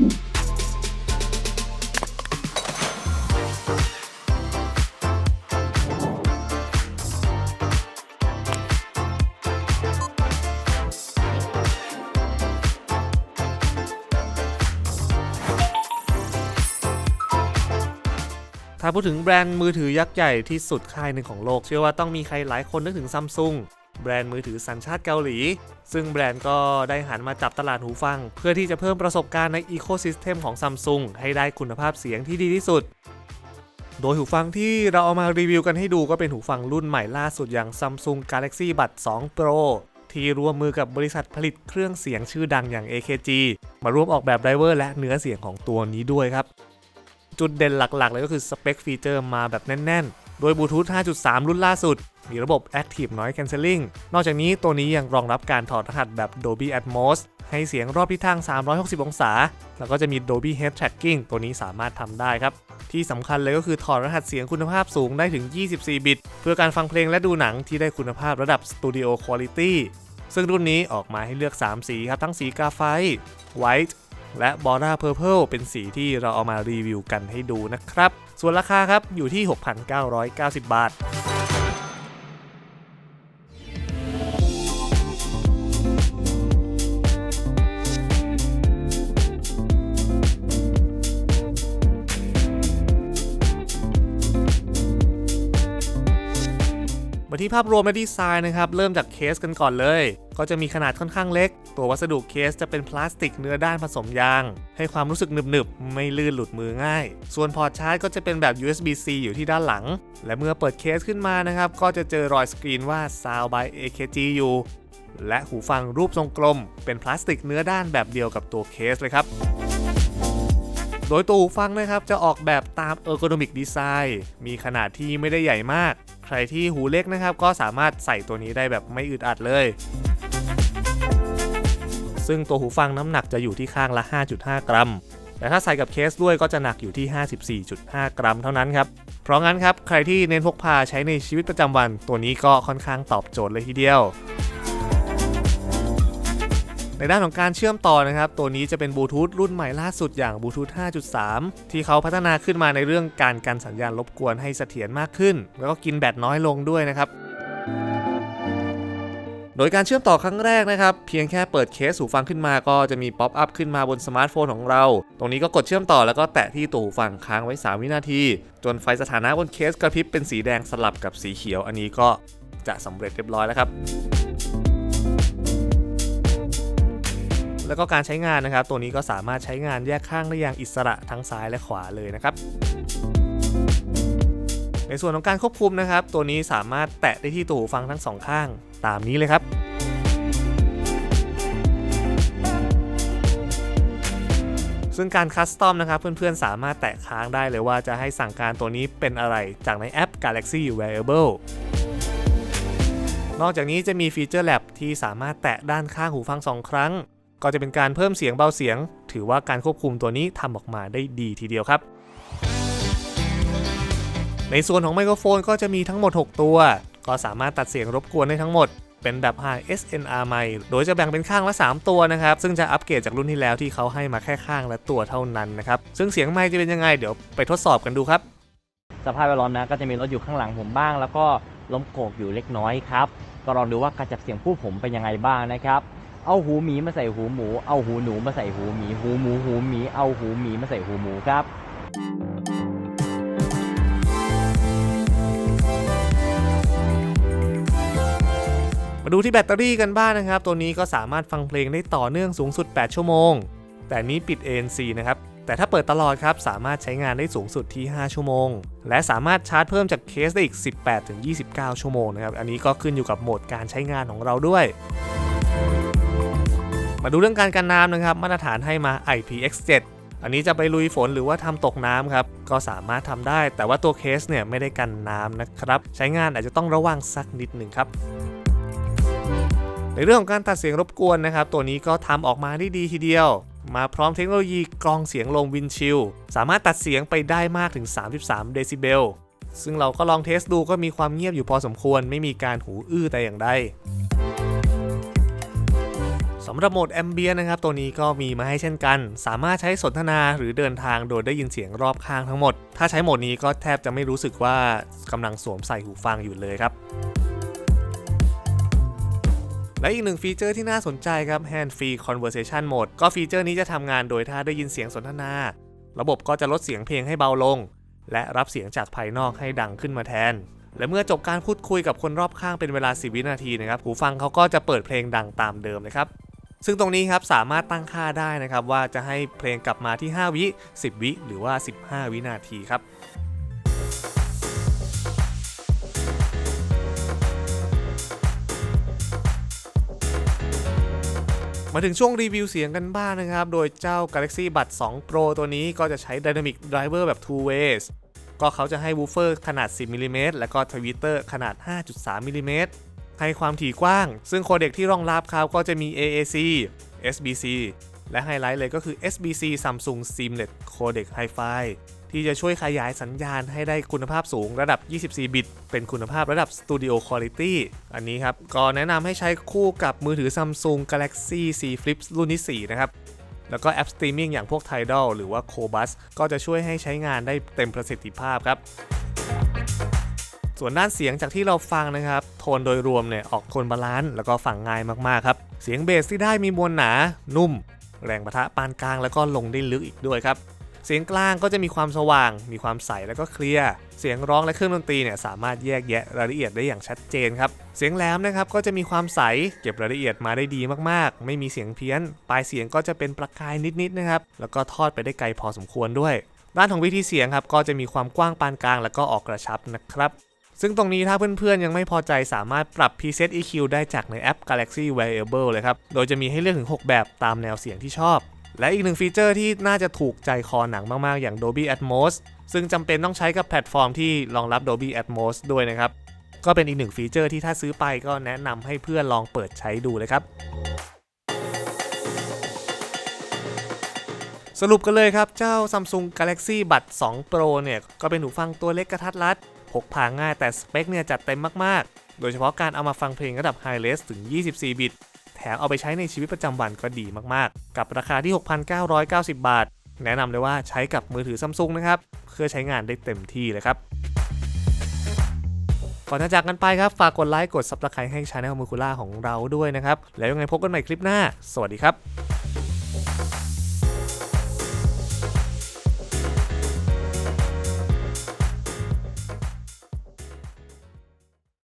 ถ้าพูดถึงแบรนด์มือถือยักษ์ใหญ่ที่สุดค่ายหนึ่งของโลก เชื่อว่าต้องมีใครหลายคนนึกถึงซัมซุง แบรนด์มือถือสัญชาติเกาหลี ซึ่งแบรนด์ก็ได้หันมาจับตลาดหูฟัง เพื่อที่จะเพิ่มประสบการณ์ในอีโคซิสเต็มของซัมซุงให้ได้คุณภาพเสียงที่ดีที่สุด โดยหูฟังที่เราเอามารีวิวกันให้ดูก็เป็นหูฟังรุ่นใหม่ล่าสุดอย่าง Samsung Galaxy Buds 2 Pro ที่ร่วมมือกับบริษัทผลิตเครื่องเสียงชื่อดังอย่าง AKG มาร่วมออกแบบไดรเวอร์และเนื้อเสียงของตัวนี้ด้วยครับ จุดเด่นหลักๆเลยก็คือสเปคฟีเจอร์มาแบบแน่นๆ โดยบลูทูธ 5.3 รุ่นล่าสุด มีระบบ Active Noise Cancelling นอกจากนี้ตัวนี้ยังรองรับการถอดรหัสแบบ Dolby Atmos ให้เสียงรอบทิศทาง 360 องศา แล้วก็จะมี Dolby Head Tracking ตัวนี้สามารถทำได้ครับ ที่สำคัญเลยก็คือถอดรหัสเสียงคุณภาพสูงได้ถึง 24 บิต เพื่อการฟังเพลงและดูหนังที่ได้คุณภาพระดับ Studio Quality ซึ่งรุ่นนี้ออกมาให้เลือก 3 สีครับทั้งสีกาไฟ White และบอร่าเพอร์เพลเป็นสีที่เราเอามารีวิวกันให้ดูนะครับ ส่วนราคาครับอยู่ที่ 6,990 บาท ที่ภาพรวมและดีไซน์นะครับ เริ่มจากเคสกันก่อนเลย ก็จะมีขนาดค่อนข้างเล็ก ตัววัสดุเคสจะเป็นพลาสติกเนื้อด้านผสมยาง ให้ความรู้สึกหนึบๆ ไม่ลื่นหลุดมือง่าย ส่วนพอร์ตชาร์จก็จะเป็นแบบ USB-C อยู่ที่ด้านหลัง และเมื่อเปิดเคสขึ้นมานะครับ ก็จะเจอรอยสกรีนว่า Sound by AKG อยู่และหูฟังรูปทรงกลม เป็นพลาสติกเนื้อด้านแบบเดียวกับตัวเคสเลยครับโดยตัวหูฟังนะครับจะออกแบบตาม ergonomic design มีขนาดที่ไม่ได้ใหญ่มาก ใครที่หูเล็กนะครับก็สามารถใส่ตัวนี้ได้แบบไม่อึดอัดเลย ซึ่งตัวหูฟังน้ำหนักจะอยู่ที่ข้างละ 5.5 กรัม แต่ถ้าใส่กับเคสด้วยก็จะหนักอยู่ที่ 54.5 กรัมเท่านั้นครับ เพราะงั้นครับใครที่เน้นพกพาใช้ในชีวิตประจำวัน ตัวนี้ก็ค่อนข้างตอบโจทย์เลยทีเดียว ในด้านของการเชื่อมต่อนะครับ ตัวนี้จะเป็นบลูทูธรุ่นใหม่ล่าสุดอย่างบลูทูธ 5.3 ที่เขาพัฒนาขึ้นมาในเรื่องการกันสัญญาณรบกวนให้เสถียรมากขึ้น แล้วก็กินแบตน้อยลงด้วยนะครับโดยการเชื่อมต่อครั้งแรกนะครับ เพียงแค่เปิดเคสหูฟังขึ้นมาก็จะมีป๊อปอัพขึ้นมาบนสมาร์ทโฟนของเรา ตรงนี้ก็กดเชื่อมต่อแล้วก็แตะที่ตัวหูฟังค้างไว้ 3 วินาที จนไฟสถานะบนเคสกระพริบเป็นสีแดงสลับกับสีเขียว อันนี้ก็จะสำเร็จเรียบร้อยแล้วครับ แล้วก็การใช้งานนะครับ ตัวนี้ก็สามารถใช้งานแยกข้างได้อย่างอิสระทั้งซ้ายและขวาเลยนะครับในส่วนของการควบคุมนะครับ ตัวนี้สามารถแตะได้ที่ตัวหูฟังทั้งสองข้างตามนี้เลยครับ ซึ่งการคัสตอมนะครับ เพื่อนๆ สามารถแตะค้างได้เลยว่าจะให้สั่งการตัวนี้เป็นอะไรจากในแอป Galaxy Wearable นอกจากนี้จะมีฟีเจอร์ Lab ที่สามารถแตะด้านข้างหูฟัง 2 ครั้ง ก็จะเป็นการเพิ่มเสียงเบาเสียง ถือว่าการควบคุมตัวนี้ทำออกมาได้ดีทีเดียวครับ ในส่วนของไมโครโฟนก็จะมีทั้งหมด 6 ตัว ก็สามารถตัดเสียงรบกวนได้ทั้งหมด เป็นแบบ High SNR ไมโดยจะแบ่งเป็นข้างละ 3 ตัวนะครับ ซึ่งจะอัปเกรดจากรุ่นที่แล้วที่เขาให้มาแค่ข้างละตัวเท่านั้นนะครับ ซึ่งเสียงไมค์จะเป็นยังไงเดี๋ยวไปทดสอบกันดูครับ สภาพแวดล้อมนะก็จะมีรถอยู่ข้างหลังผมบ้าง แล้วก็ล้มโกกอยู่เล็กน้อยครับ ก็ลองดูว่าการจับเสียงผู้ผมเป็นยังไงบ้างนะครับ เอาหูหมีมาใส่หูหมู เอาหูหนูมาใส่หูหมี หูหมูหูหมี เอาหูหมีมาใส่หูหมูครับมาดูที่แบตเตอรี่กันบ้างนะครับ ตัวนี้ก็สามารถฟังเพลงได้ต่อเนื่องสูงสุด 8 ชั่วโมง แต่นี้ปิด ANC นะครับ แต่ถ้าเปิดตลอดครับ สามารถใช้งานได้สูงสุดที่ 5 ชั่วโมง และสามารถชาร์จเพิ่มจากเคสได้อีก 18-29 ชั่วโมงนะครับ อันนี้ก็ขึ้นอยู่กับโหมดการใช้งานของเราด้วย มาดูเรื่องการกันน้ำนะครับ มาตรฐานให้มา IPX7 อันนี้จะไปลุยฝนหรือว่าทำตกน้ำครับ ก็สามารถทำได้ แต่ว่าตัวเคสเนี่ยไม่ได้กันน้ำนะครับ ใช้งานอาจจะต้องระวังสักนิดหนึ่งครับในเรื่องของการตัดเสียงรบกวนนะครับ ตัวนี้ก็ทำออกมาได้ดีทีเดียว มาพร้อมเทคโนโลยีกรองเสียงลงวินชิลสามารถตัดเสียงไปได้มากถึง 33 เดซิเบลซึ่งเราก็ลองเทสดูก็มีความเงียบอยู่พอสมควร ไม่มีการหูอื้อแต่อย่างใด สำหรับโหมดแอมเบียนะครับ ตัวนี้ก็มีมาให้เช่นกัน สามารถใช้สนทนาหรือเดินทางโดยได้ยินเสียงรอบข้างทั้งหมด ถ้าใช้โหมดนี้ก็แทบจะไม่รู้สึกว่ากำลังสวมใส่หูฟังอยู่เลยครับและอีกหนึ่งฟีเจอร์ที่น่าสนใจครับ Hand Free Conversation Mode ก็ฟีเจอร์นี้จะทำงานโดยถ้าได้ยินเสียงสนทนา ระบบก็จะลดเสียงเพลงให้เบาลง และรับเสียงจากภายนอกให้ดังขึ้นมาแทน และเมื่อจบการพูดคุยกับคนรอบข้างเป็นเวลา 10 วินาทีนะครับ หูฟังเขาก็จะเปิดเพลงดังตามเดิมเลยครับ ซึ่งตรงนี้ครับสามารถตั้งค่าได้นะครับว่าจะให้เพลงกลับมาที่ 5 วิ 10 วิ หรือว่า 15 วินาทีครับมาถึงช่วงรีวิวเสียงกันบ้างนะครับ โดยเจ้า Galaxy Buds 2 Pro ตัวนี้ก็จะใช้ Dynamic Driver แบบ two ways ก็เขาจะให้วูฟเฟอร์ขนาด 10มิลลิเมตรและก็ทวิตเตอร์ขนาด 5.3มิลลิเมตร ให้ความถี่กว้าง ซึ่งโคเด็กที่รองรับครับก็จะมี AAC SBC และไฮไลท์เลยก็คือ SBC Samsung Seamless Codec Hi-Fi ที่จะช่วยขยายสัญญาณให้ได้คุณภาพสูงระดับ 24 บิต เป็นคุณภาพระดับ Studio Quality อันนี้ครับ ก็แนะนำให้ใช้คู่กับมือถือ Samsung Galaxy Z Flip รุ่นที่ 4 นะครับ แล้วก็แอปสตรีมมิ่งอย่างพวก Tidal หรือว่า Cobus ก็จะช่วยให้ใช้งานได้เต็มประสิทธิภาพครับ ส่วนด้านเสียงจากที่เราฟังนะครับ โทนโดยรวมเนี่ยออกโทนบาลานซ์แล้วก็ฟังง่ายมากๆครับ เสียงเบสที่ได้มีมวลหนา นุ่ม แรงปะทะปานกลางแล้วก็ลงได้ลึกอีกด้วยครับ เสียงกลางก็จะมีความสว่าง มีความใสแล้วก็เคลียร์เสียงร้องและเครื่องดนตรีเนี่ยสามารถแยกแยะรายละเอียดได้อย่างชัดเจนครับ เสียงแหลมนะครับก็จะมีความใสเก็บรายละเอียดมาได้ดีมากๆ ไม่มีเสียงเพี้ยน ปลายเสียงก็จะเป็นประกายนิดๆนะครับแล้วก็ทอดไปได้ไกลพอสมควรด้วยด้านของวิธีเสียงครับก็จะมีความกว้างปานกลางแล้วก็ออกกระชับนะครับ ซึ่งตรงนี้ถ้าเพื่อนๆ ยังไม่พอใจสามารถปรับ preset EQ ได้จากในแอป Galaxy Variable เลยครับ โดยจะมีให้เลือกถึง 6 แบบตามแนวเสียงที่ชอบ และอีกหนึ่งฟีเจอร์ที่น่าจะถูกใจคอหนังมากๆ อย่าง Dolby Atmos ซึ่งจำเป็นต้องใช้กับแพลตฟอร์มที่รองรับ Dolby Atmos ด้วยนะครับ ก็เป็นอีกหนึ่งฟีเจอร์ที่ถ้าซื้อไปก็แนะนำให้เพื่อนลองเปิดใช้ดูเลยครับสรุปกันเลยครับ เจ้า Samsung Galaxy Buds 2 Pro เนี่ย ก็เป็นหูฟังตัวเล็กกระทัดรัด พกพาง่ายแต่สเปคเนี่ยจัดเต็มมากๆ โดยเฉพาะการเอามาฟังเพลงระดับ High Res ถึง 24 บิต แถมเอาไปใช้ในชีวิตประจำวันก็ดีมากๆ กับราคาที่ 6,990 บาท แนะนำเลยว่าใช้กับมือถือ Samsung นะครับ เพื่อใช้งานได้เต็มที่เลยครับ ก่อนจะจากกันไปครับ ฝากกดไลค์ กด Subscribe ให้ช anel มูคูล่าของเราด้วยนะครับ แล้วยังไงพบกันใหม่คลิปหน้า สวัสดีครับ